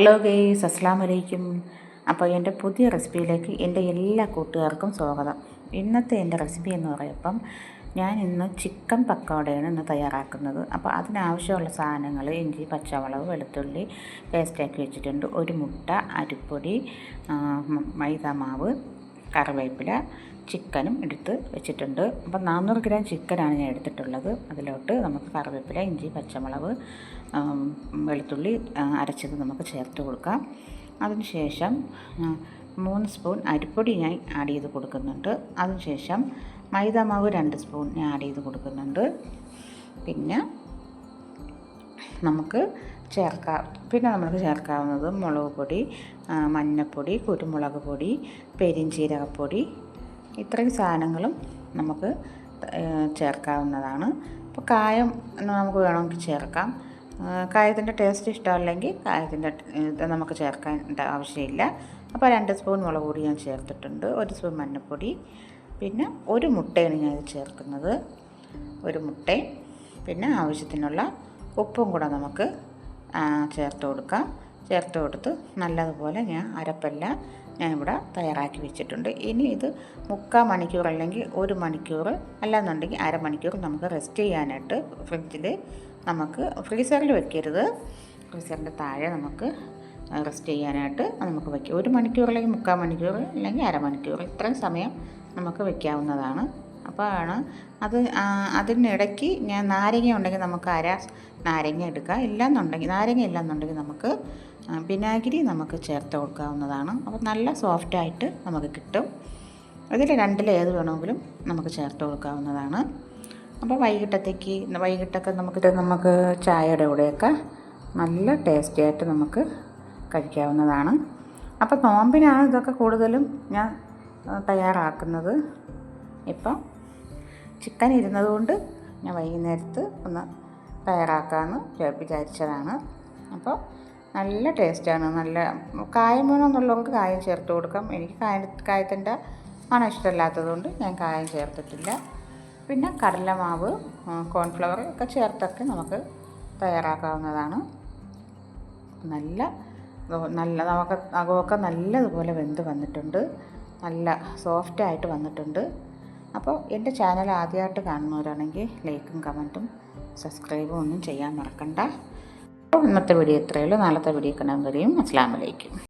Hello guys അസ്സാം വലൈക്കും അപ്പോൾ എന്റെ പുതിയ റെസിപ്പിയിലേക്ക് എന്റെ എല്ലാ കൂട്ടുകാർക്കും സ്വാഗതം. ഇന്നത്തെ എന്റെ റെസിപ്പി എന്ന് പറയുമ്പം ഞാൻ ഇന്ന് ചിക്കൻ പക്കോടയാണ് ഇന്ന് തയ്യാറാക്കുന്നത്. അപ്പോൾ അതിനാവശ്യമുള്ള സാധനങ്ങൾ ഇഞ്ചി പച്ചമുളക് വെളുത്തുള്ളി പേസ്റ്റാക്കി വെച്ചിട്ടുണ്ട്. ഒരു മുട്ട അരിപ്പൊടി മൈദ മ- മൈദാമാവ് കറിവേപ്പില ചിക്കനും എടുത്ത് വെച്ചിട്ടുണ്ട്. അപ്പം നാനൂറ് ഗ്രാം ചിക്കനാണ് ഞാൻ എടുത്തിട്ടുള്ളത്. അതിലോട്ട് നമുക്ക് കറിവേപ്പില ഇഞ്ചി പച്ചമുളക് വെളുത്തുള്ളി അരച്ചത് നമുക്ക് ചേർത്ത് കൊടുക്കാം. അതിനുശേഷം മൂന്ന് സ്പൂൺ അരിപ്പൊടി ഞാൻ ആഡ് ചെയ്ത് കൊടുക്കുന്നുണ്ട്. അതിനുശേഷം മൈദാമാവ് രണ്ട് സ്പൂൺ ഞാൻ ആഡ് ചെയ്ത് കൊടുക്കുന്നുണ്ട്. പിന്നെ നമുക്ക് ചേർക്കാം. പിന്നെ നമുക്ക് ചേർക്കാവുന്നത് മുളക് പൊടി മഞ്ഞൾപ്പൊടി കുരുമുളക് പൊടി പെരിഞ്ചീരകപ്പൊടി. ഇത്രയും സാധനങ്ങളും നമുക്ക് ചേർക്കാവുന്നതാണ്. അപ്പോൾ കായം നമുക്ക് വേണമെങ്കിൽ ചേർക്കാം. കായത്തിന്റെ ടേസ്റ്റ് ഇഷ്ടമല്ലെങ്കിൽ കായത്തിന്റെ ഇത് നമുക്ക് ചേർക്കേണ്ട ആവശ്യമില്ല. അപ്പോൾ രണ്ട് സ്പൂൺ മുളക് പൊടി ഞാൻ ചേർത്തിട്ടുണ്ട്. ഒരു സ്പൂൺ മഞ്ഞൾപ്പൊടി പിന്നെ ഒരു മുട്ടയാണ് ഞാൻ ചേർക്കുന്നത്. ഒരു മുട്ടയും പിന്നെ ആവശ്യത്തിനുള്ള ഉപ്പും കൂടെ നമുക്ക് ചേർത്ത് കൊടുക്കാം. ചേർത്ത് കൊടുത്ത് നല്ലതുപോലെ ഞാൻ അരപ്പെല്ലാം ഞാൻ ഇവിടെ തയ്യാറാക്കി വെച്ചിട്ടുണ്ട്. ഇനി ഇത് മുക്കാൽ മണിക്കൂർ അല്ലെങ്കിൽ ഒരു മണിക്കൂർ അല്ലാന്നുണ്ടെങ്കിൽ അരമണിക്കൂർ നമുക്ക് റെസ്റ്റ് ചെയ്യാനായിട്ട് ഫ്രിഡ്ജിൽ നമുക്ക് ഫ്രീസറിൽ വെക്കരുത്. ഫ്രീസറിന്റെ താഴെ നമുക്ക് റെസ്റ്റ് ചെയ്യാനായിട്ട് നമുക്ക് വയ്ക്കാം ഒരു മണിക്കൂർ അല്ലെങ്കിൽ മുക്കാൽ മണിക്കൂർ അല്ലെങ്കിൽ അരമണിക്കൂർ ഇത്രയും സമയം നമുക്ക് വെക്കാവുന്നതാണ്. അപ്പോൾ ആണ് അത് അതിനിടയ്ക്ക് ഞാൻ നാരങ്ങ ഉണ്ടെങ്കിൽ നമുക്ക് അര നാരങ്ങ എടുക്കാം. ഇല്ലാന്നുണ്ടെങ്കിൽ നാരങ്ങ ഇല്ലാന്നുണ്ടെങ്കിൽ നമുക്ക് വിനാഗിരി നമുക്ക് ചേർത്ത് കൊടുക്കാവുന്നതാണ്. അപ്പോൾ നല്ല സോഫ്റ്റായിട്ട് നമുക്ക് കിട്ടും. ഇതിൽ രണ്ടിൽ ഏത് വേണമെങ്കിലും നമുക്ക് ചേർത്ത് കൊടുക്കാവുന്നതാണ്. അപ്പോൾ വൈകിട്ടത്തേക്ക് വൈകിട്ടൊക്കെ നമുക്ക് നമുക്ക് ചായയുടെ കൂടെയൊക്കെ നല്ല ടേസ്റ്റി ആയിട്ട് നമുക്ക് കഴിക്കാവുന്നതാണ്. അപ്പോൾ നോമ്പിനാണ് ഇതൊക്കെ കൂടുതലും ഞാൻ തയ്യാറാക്കുന്നത്. ഇപ്പം ചിക്കൻ ഇരുന്നതുകൊണ്ട് ഞാൻ വൈകുന്നേരത്ത് ഒന്ന് തയ്യാറാക്കാമെന്ന് വിചാരിച്ചതാണ്. അപ്പോൾ നല്ല ടേസ്റ്റാണ്. നല്ല കായം വേണമെന്നുള്ളവർക്ക് കായം ചേർത്ത് കൊടുക്കാം. എനിക്ക് കായ കായത്തിന്റെ മണം ഇഷ്ടമില്ലാത്തതുകൊണ്ട് ഞാൻ കായം ചേർത്തിട്ടില്ല. പിന്നെ കടലമാവ് കോൺഫ്ലവർ ഒക്കെ ചേർത്തൊക്കെ നമുക്ക് തയ്യാറാക്കാവുന്നതാണ്. നല്ല നല്ല നമുക്ക് അകമൊക്കെ നല്ലതുപോലെ വെന്ത് വന്നിട്ടുണ്ട്. നല്ല സോഫ്റ്റായിട്ട് വന്നിട്ടുണ്ട്. അപ്പോൾ എന്റെ ചാനൽ ആദ്യമായിട്ട് കാണുന്നവരാണെങ്കിൽ ലൈക്കും കമന്റും സബ്സ്ക്രൈബും ഒന്നും ചെയ്യാൻ മറക്കണ്ട. അപ്പോൾ ഇന്നത്തെ വീഡിയോ ഇത്രയുള്ളൂ നാളത്തെ വീഡിയോ കാണാൻ കഴിയും അസ്സാം വലൈക്കും